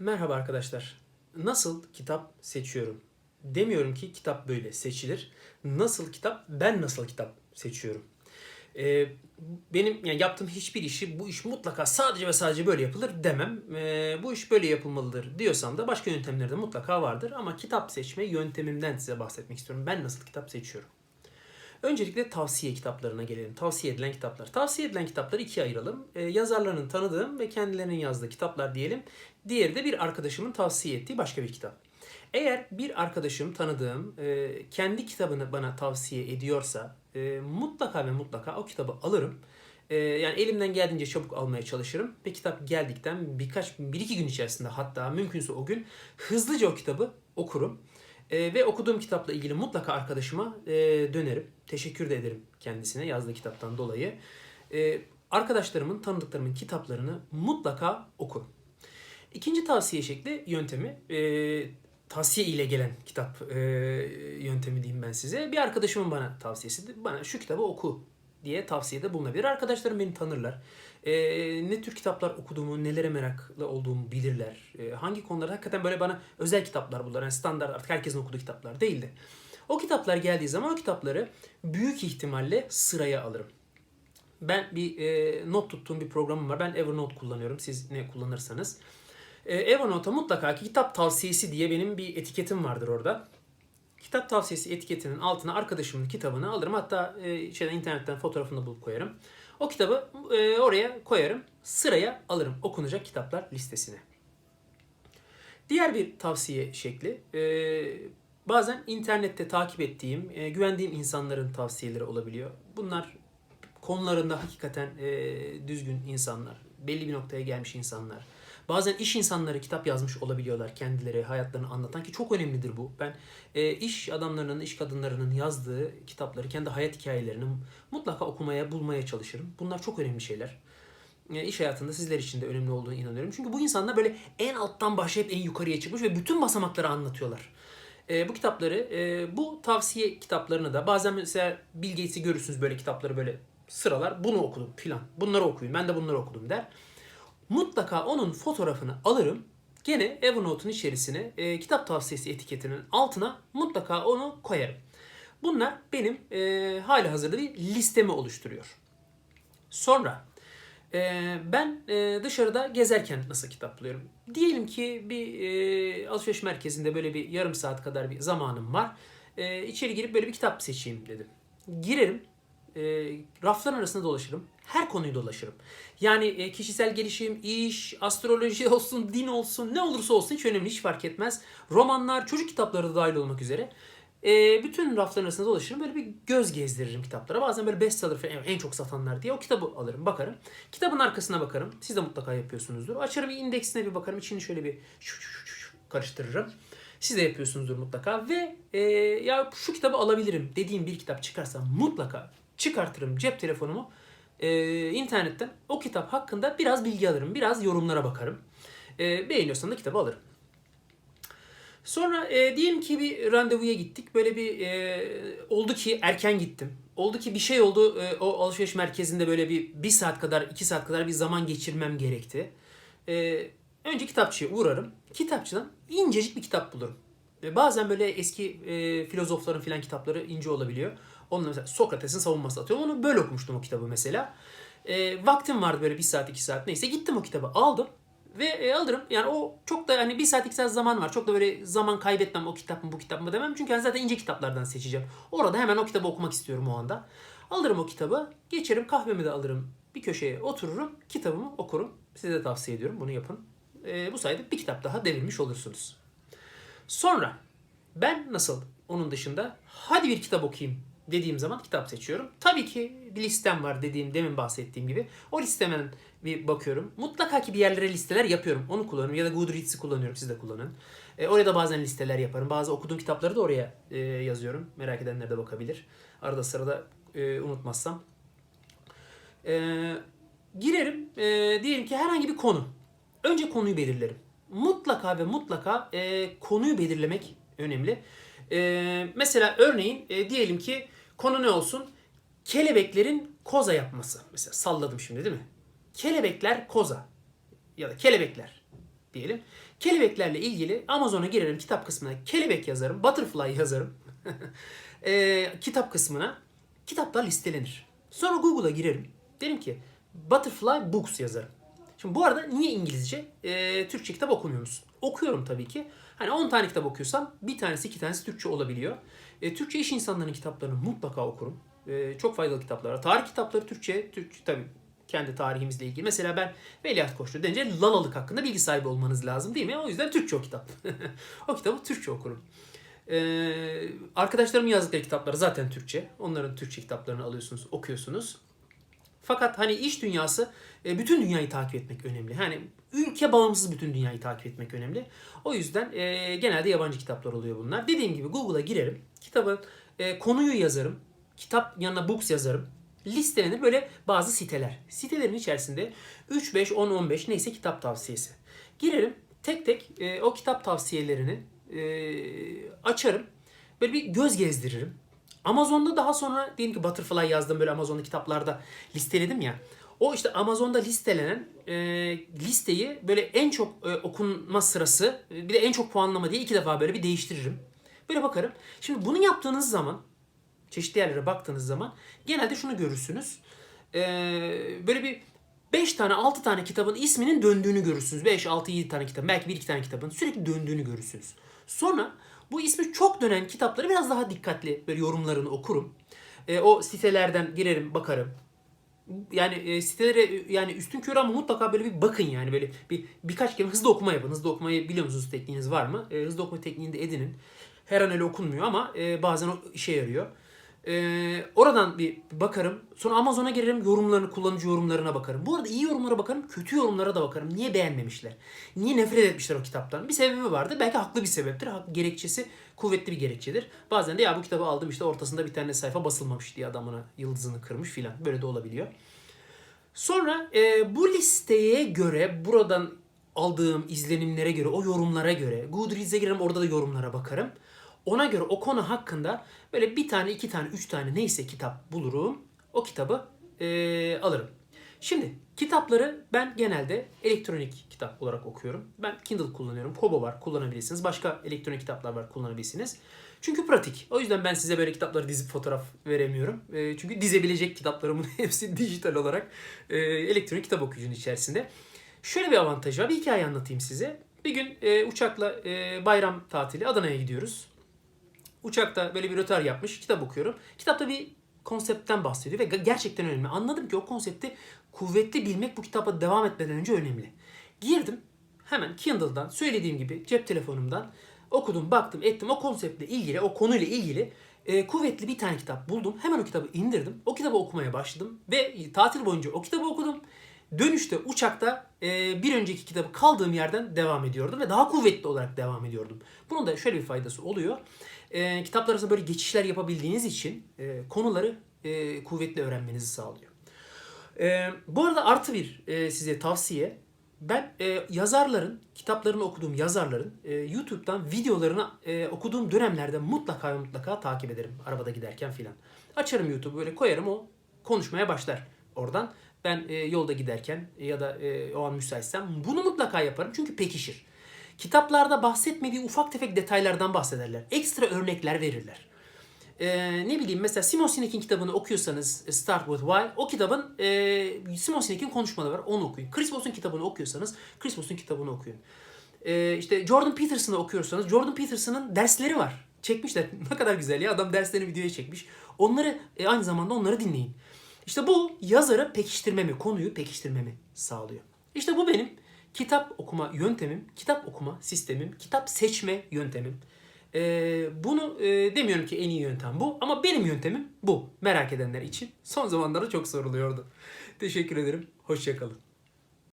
Merhaba arkadaşlar. Nasıl kitap seçiyorum? Demiyorum ki kitap böyle seçilir. Nasıl kitap? Ben nasıl kitap seçiyorum? Ee, benim yani yaptığım hiçbir işi bu iş mutlaka sadece ve sadece böyle yapılır demem. Ee, bu iş böyle yapılmalıdır diyorsam da başka yöntemleri de mutlaka vardır. Ama kitap seçme yöntemimden size bahsetmek istiyorum. Ben nasıl kitap seçiyorum? Öncelikle tavsiye kitaplarına gelelim. Tavsiye edilen kitaplar. Tavsiye edilen kitapları ikiye ayıralım. Ee, yazarlarının tanıdığım ve kendilerinin yazdığı kitaplar diyelim. Diğeri de bir arkadaşımın tavsiye ettiği başka bir kitap. Eğer bir arkadaşım tanıdığım e, kendi kitabını bana tavsiye ediyorsa e, mutlaka ve mutlaka o kitabı alırım. E, yani elimden geldiğince çabuk almaya çalışırım ve kitap geldikten birkaç bir iki gün içerisinde hatta mümkünse o gün hızlıca o kitabı okurum. E, ve okuduğum kitapla ilgili mutlaka arkadaşıma e, dönerim. Teşekkür de ederim kendisine yazdığı kitaptan dolayı. E, arkadaşlarımın, tanıdıklarımın kitaplarını mutlaka oku. İkinci tavsiye şekli yöntemi e, tavsiye ile gelen kitap e, yöntemi diyeyim ben size. Bir arkadaşımın bana tavsiyesi. Bana şu kitabı oku diye tavsiyede bulunabilir. Arkadaşlarım beni tanırlar. E, ne tür kitaplar okuduğumu, nelere meraklı olduğumu bilirler. E, hangi konularda hakikaten böyle bana özel kitaplar bunlar. Yani standart artık herkesin okuduğu kitaplar değildi. O kitaplar geldiği zaman o kitapları büyük ihtimalle sıraya alırım. Ben bir e, not tuttuğum bir programım var. Ben Evernote kullanıyorum. Siz ne kullanırsanız. E, Evernote'a mutlaka ki kitap tavsiyesi diye benim bir etiketim vardır orada. Kitap tavsiyesi etiketinin altına arkadaşımın kitabını alırım. Hatta e, şeyden internetten fotoğrafını bulup koyarım. O kitabı e, oraya koyarım. Sıraya alırım okunacak kitaplar listesine. Diğer bir tavsiye şekli e, bazen internette takip ettiğim, e, güvendiğim insanların tavsiyeleri olabiliyor. Bunlar konularında hakikaten e, düzgün insanlar, belli bir noktaya gelmiş insanlar. Bazen iş insanları kitap yazmış olabiliyorlar kendileri hayatlarını anlatan ki çok önemlidir bu. Ben e, iş adamlarının, iş kadınlarının yazdığı kitapları, kendi hayat hikayelerini mutlaka okumaya, bulmaya çalışırım. Bunlar çok önemli şeyler. E, iş hayatında sizler için de önemli olduğunu inanıyorum. Çünkü bu insanlar böyle en alttan başlayıp en yukarıya çıkmış ve bütün basamakları anlatıyorlar. E, bu kitapları, e, bu tavsiye kitaplarını da bazen mesela Bill Gates'i görürsünüz böyle kitapları böyle sıralar. Bunu okudum filan. Bunları okuyun. Ben de bunları okudum der mutlaka onun fotoğrafını alırım. Gene Evernote'un içerisine e, kitap tavsiyesi etiketinin altına mutlaka onu koyarım. Bunlar benim e, hali hazırda bir listemi oluşturuyor. Sonra e, ben e, dışarıda gezerken nasıl kitap buluyorum? Diyelim ki bir e, alışveriş merkezinde böyle bir yarım saat kadar bir zamanım var. E, içeri girip böyle bir kitap seçeyim dedim. Girerim, e, rafların arasında dolaşırım her konuyu dolaşırım. Yani e, kişisel gelişim, iş, astroloji olsun, din olsun, ne olursa olsun hiç önemli, hiç fark etmez. Romanlar, çocuk kitapları da dahil olmak üzere. E, bütün rafların arasında dolaşırım. Böyle bir göz gezdiririm kitaplara. Bazen böyle bestseller falan en çok satanlar diye o kitabı alırım, bakarım. Kitabın arkasına bakarım. Siz de mutlaka yapıyorsunuzdur. Açarım indeksine bir bakarım. İçini şöyle bir karıştırırım. Siz de yapıyorsunuzdur mutlaka. Ve e, ya şu kitabı alabilirim dediğim bir kitap çıkarsa mutlaka çıkartırım cep telefonumu e, internetten o kitap hakkında biraz bilgi alırım. Biraz yorumlara bakarım. E, beğeniyorsan da kitabı alırım. Sonra e, diyelim ki bir randevuya gittik. Böyle bir e, oldu ki erken gittim. Oldu ki bir şey oldu. E, o alışveriş merkezinde böyle bir bir saat kadar, iki saat kadar bir zaman geçirmem gerekti. E, önce kitapçıya uğrarım. Kitapçıdan incecik bir kitap bulurum. Bazen böyle eski e, filozofların filan kitapları ince olabiliyor. Onunla mesela Sokrates'in savunması atıyorum. Onu böyle okumuştum o kitabı mesela. E, vaktim vardı böyle bir saat iki saat neyse gittim o kitabı aldım. Ve e, alırım. Yani o çok da hani bir saat iki saat zaman var. Çok da böyle zaman kaybetmem o kitap mı bu kitap mı demem. Çünkü yani zaten ince kitaplardan seçeceğim. Orada hemen o kitabı okumak istiyorum o anda. Alırım o kitabı. Geçerim kahvemi de alırım. Bir köşeye otururum. Kitabımı okurum. Size de tavsiye ediyorum bunu yapın. E, bu sayede bir kitap daha devirmiş olursunuz. Sonra ben nasıl onun dışında hadi bir kitap okuyayım dediğim zaman kitap seçiyorum. Tabii ki bir listem var dediğim demin bahsettiğim gibi. O listemen bir bakıyorum. Mutlaka ki bir yerlere listeler yapıyorum. Onu kullanıyorum ya da Goodreads'i kullanıyorum. Siz de kullanın. E, oraya da bazen listeler yaparım. Bazı okuduğum kitapları da oraya e, yazıyorum. Merak edenler de bakabilir. Arada sırada e, unutmazsam. E, girerim. E, diyelim ki herhangi bir konu. Önce konuyu belirlerim. Mutlaka ve mutlaka e, konuyu belirlemek önemli. E, mesela örneğin e, diyelim ki Konu ne olsun? Kelebeklerin koza yapması. Mesela salladım şimdi değil mi? Kelebekler koza. Ya da kelebekler. diyelim. Kelebeklerle ilgili Amazon'a girerim kitap kısmına kelebek yazarım, butterfly yazarım. Ee, kitap kısmına kitaplar listelenir. Sonra Google'a girerim. Derim ki butterfly books yazarım. Şimdi bu arada niye İngilizce? Ee, Türkçe kitap okumuyor musun? Okuyorum tabii ki. Hani 10 tane kitap okuyorsam bir tanesi iki tanesi Türkçe olabiliyor. Ee, Türkçe iş insanlarının kitaplarını mutlaka okurum. Ee, çok faydalı kitaplar. Tarih kitapları Türkçe, Türkçe tabii kendi tarihimizle ilgili. Mesela ben Veliaht Koçlu denince Lalalık hakkında bilgi sahibi olmanız lazım değil mi? O yüzden Türkçe o kitap. o kitabı Türkçe okurum. Ee, arkadaşlarımın yazdıkları kitapları zaten Türkçe. Onların Türkçe kitaplarını alıyorsunuz, okuyorsunuz. Fakat hani iş dünyası e, bütün dünyayı takip etmek önemli. Hani ülke bağımsız bütün dünyayı takip etmek önemli. O yüzden e, genelde yabancı kitaplar oluyor bunlar. Dediğim gibi Google'a girerim. Kitabın e, konuyu yazarım. Kitap yanına books yazarım. Listelenir böyle bazı siteler. Sitelerin içerisinde 3, 5, 10, 15 neyse kitap tavsiyesi. Girerim tek tek e, o kitap tavsiyelerini e, açarım. Böyle bir göz gezdiririm. Amazon'da daha sonra diyelim ki Butterfly yazdım böyle Amazon'da kitaplarda listeledim ya. O işte Amazon'da listelenen e, listeyi böyle en çok e, okunma sırası e, bir de en çok puanlama diye iki defa böyle bir değiştiririm. Böyle bakarım. Şimdi bunu yaptığınız zaman çeşitli yerlere baktığınız zaman genelde şunu görürsünüz. E, böyle bir 5 tane 6 tane kitabın isminin döndüğünü görürsünüz. 5, 6, 7 tane kitap belki 1 2 tane kitabın sürekli döndüğünü görürsünüz. Sonra bu ismi çok dönen kitapları biraz daha dikkatli böyle yorumlarını okurum. E, o sitelerden girerim bakarım. Yani e, sitelere yani üstün körü ama mutlaka böyle bir bakın yani böyle bir birkaç kere hızlı okuma yapın. Hızlı okumayı biliyor musunuz tekniğiniz var mı? E, hızlı okuma tekniğini de edinin. Her an öyle okunmuyor ama e, bazen o işe yarıyor. E, oradan bir bakarım. Sonra Amazon'a girerim yorumlarını, kullanıcı yorumlarına bakarım. Bu arada iyi yorumlara bakarım, kötü yorumlara da bakarım. Niye beğenmemişler? Niye nefret etmişler o kitaptan? Bir sebebi vardı. Belki haklı bir sebeptir. Gerekçesi kuvvetli bir gerekçedir. Bazen de ya bu kitabı aldım işte ortasında bir tane sayfa basılmamış diye adamına yıldızını kırmış filan. Böyle de olabiliyor. Sonra e, bu listeye göre buradan aldığım izlenimlere göre, o yorumlara göre Goodreads'e girerim orada da yorumlara bakarım. Ona göre o konu hakkında böyle bir tane, iki tane, üç tane neyse kitap bulurum. O kitabı e, alırım. Şimdi kitapları ben genelde elektronik kitap olarak okuyorum. Ben Kindle kullanıyorum. Kobo var kullanabilirsiniz. Başka elektronik kitaplar var kullanabilirsiniz. Çünkü pratik. O yüzden ben size böyle kitapları dizip fotoğraf veremiyorum. E, çünkü dizebilecek kitaplarımın hepsi dijital olarak e, elektronik kitap okuyucunun içerisinde. Şöyle bir avantajı var. Bir hikaye anlatayım size. Bir gün e, uçakla e, bayram tatili Adana'ya gidiyoruz. Uçakta böyle bir rötar yapmış. Kitap okuyorum. Kitapta bir konseptten bahsediyor ve ge- gerçekten önemli. Anladım ki o konsepti kuvvetli bilmek bu kitaba devam etmeden önce önemli. Girdim hemen Kindle'dan söylediğim gibi cep telefonumdan okudum, baktım, ettim. O konseptle ilgili, o konuyla ilgili e, kuvvetli bir tane kitap buldum. Hemen o kitabı indirdim. O kitabı okumaya başladım ve tatil boyunca o kitabı okudum. Dönüşte uçakta e, bir önceki kitabı kaldığım yerden devam ediyordum ve daha kuvvetli olarak devam ediyordum. Bunun da şöyle bir faydası oluyor. E, kitaplar arasında böyle geçişler yapabildiğiniz için e, konuları e, kuvvetli öğrenmenizi sağlıyor. E, bu arada artı bir e, size tavsiye. Ben e, yazarların, kitaplarını okuduğum yazarların e, YouTube'dan videolarını e, okuduğum dönemlerde mutlaka mutlaka takip ederim. Arabada giderken filan. Açarım YouTube'u böyle koyarım o konuşmaya başlar oradan. Ben e, yolda giderken ya da e, o an müsaitsem bunu mutlaka yaparım çünkü pekişir. Kitaplarda bahsetmediği ufak tefek detaylardan bahsederler. Ekstra örnekler verirler. Ee, ne bileyim mesela Simon Sinek'in kitabını okuyorsanız e, Start With Why o kitabın e, Simon Sinek'in konuşmaları var onu okuyun. Chris Voss'un kitabını okuyorsanız Chris Voss'un kitabını okuyun. Ee, işte Jordan Peterson'ı okuyorsanız Jordan Peterson'ın dersleri var. Çekmişler. ne kadar güzel ya adam derslerini videoya çekmiş. Onları e, aynı zamanda onları dinleyin. İşte bu yazarı pekiştirmemi, konuyu pekiştirmemi sağlıyor. İşte bu benim kitap okuma yöntemim, kitap okuma sistemim, kitap seçme yöntemim. Ee, bunu e, demiyorum ki en iyi yöntem bu ama benim yöntemim bu. Merak edenler için son zamanlarda çok soruluyordu. Teşekkür ederim. Hoşçakalın.